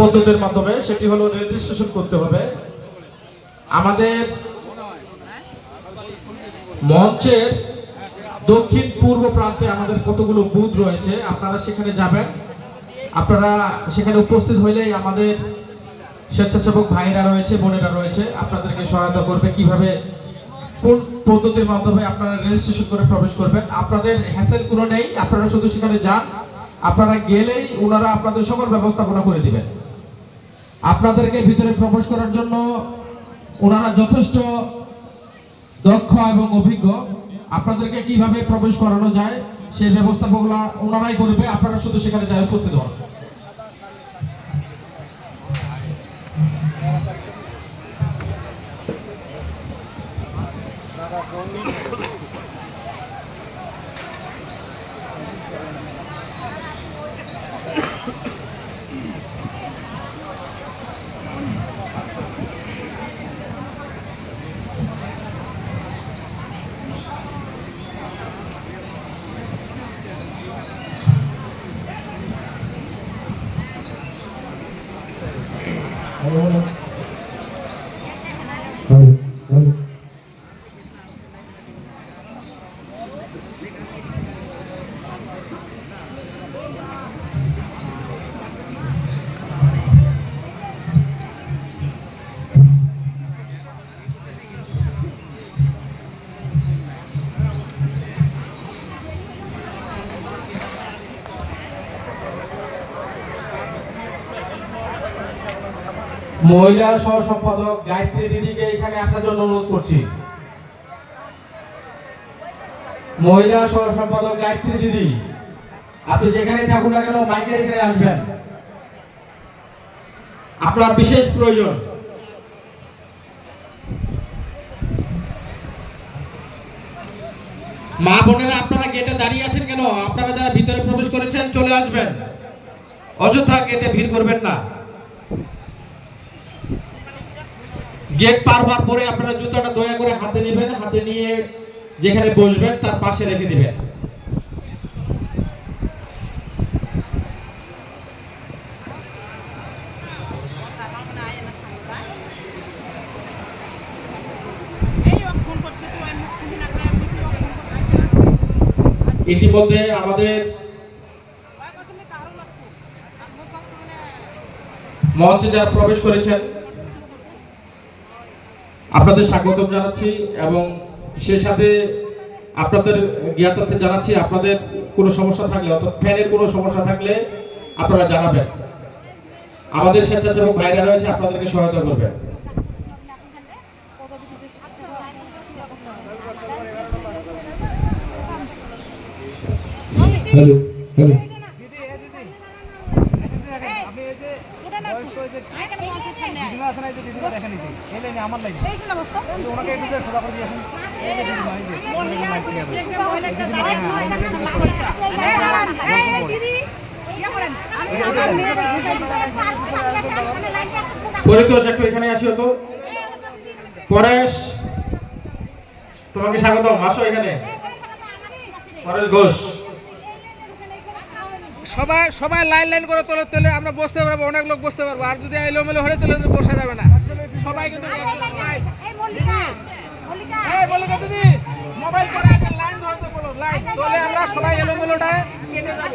পদ্ধতির মাধ্যমে সেটি হলো রেজিস্ট্রেশন করতে হবে। আমাদের মঞ্চের দক্ষিণ পূর্ব প্রান্তে আমাদের কতগুলো বুথ রয়েছে, আপনারা সেখানে যাবেন। আপনারা সেখানে উপস্থিত হইলেই আমাদের স্বেচ্ছাসেবক ভাইরা রয়েছে, বোনেরা রয়েছে, আপনাদেরকে সহায়তা করবে কীভাবে, কোন পদ্ধতির মাধ্যমে আপনারা রেজিস্ট্রেশন করে প্রবেশ করবেন। আপনাদের হ্যাসেল কোনো নেই, আপনারা শুধু সেখানে যান। আপনারা গেলেই ওনারা আপনাদের সকল ব্যবস্থাপনা করে দিবেন। আপনাদেরকে ভিতরে প্রবেশ করার জন্য ওনারা যথেষ্ট দক্ষ এবং অভিজ্ঞ। আপনাদেরকে কীভাবে প্রবেশ করানো যায়, সেই ব্যবস্থাপনা ওনারাই করবে। আপনারা শুধু সেখানে যায় উপস্থিত হন। Thank you. মহিলা সহ সম্পাদক গায়ত্রী দিদিকে এখানে আসার জন্য অনুরোধ করছি। মহিলা সহ সম্পাদক গায়ত্রী দিদি, আপনি যেখানে থাকুন না কেন মাইকের এখানে আসবেন। আপনার বিশেষ প্রয়োজন। মা বোনেরা, আপনারা গেটে দাঁড়িয়ে আছেন কেন? আপনারা যারা ভিতরে প্রবেশ করেছেন, চলে আসবেন। অযথা গেটে ভিড় করবেন না। গেট পার হওয়ার পরে আপনারা জুতাটা দয়া করে হাতে নেবেন, হাতে নিয়ে যেখানে বসবেন তার পাশে রেখে দিবেন। ইতিমধ্যে আমাদের মঞ্চে যারা প্রবেশ করেছেন আপনাদের স্বাগতম জানাচ্ছি এবং সেই সাথে আপনাদের জ্ঞাতার্থে জানাচ্ছি, আপনাদের কোনো সমস্যা থাকলে, অর্থাৎ ফ্যানের কোনো সমস্যা থাকলে আপনারা জানাবেন। আমাদের স্বেচ্ছাসেবক ভাইরা রয়েছে, আপনাদেরকে সহায়তা করবেন। Hello hello. পরিতোষ একটু এখানে আসিও তো পরেশ তোমাকে স্বাগতম আসো এখানে পরেশ ঘোষ সবাই সবাই লাইন লাইন করে তোলে তোলে আমরা বসতে পারব অনেক লোক বসতে পারব। আর যদি এলোমেলো হলে তোলে বসা যাবে না। সবাই কিন্তু দিদি। মোবাইল করে লাইন ধরতে বলো। লাইন তোলে আমরা সবাই এলোমেলোটা কেটে যাব।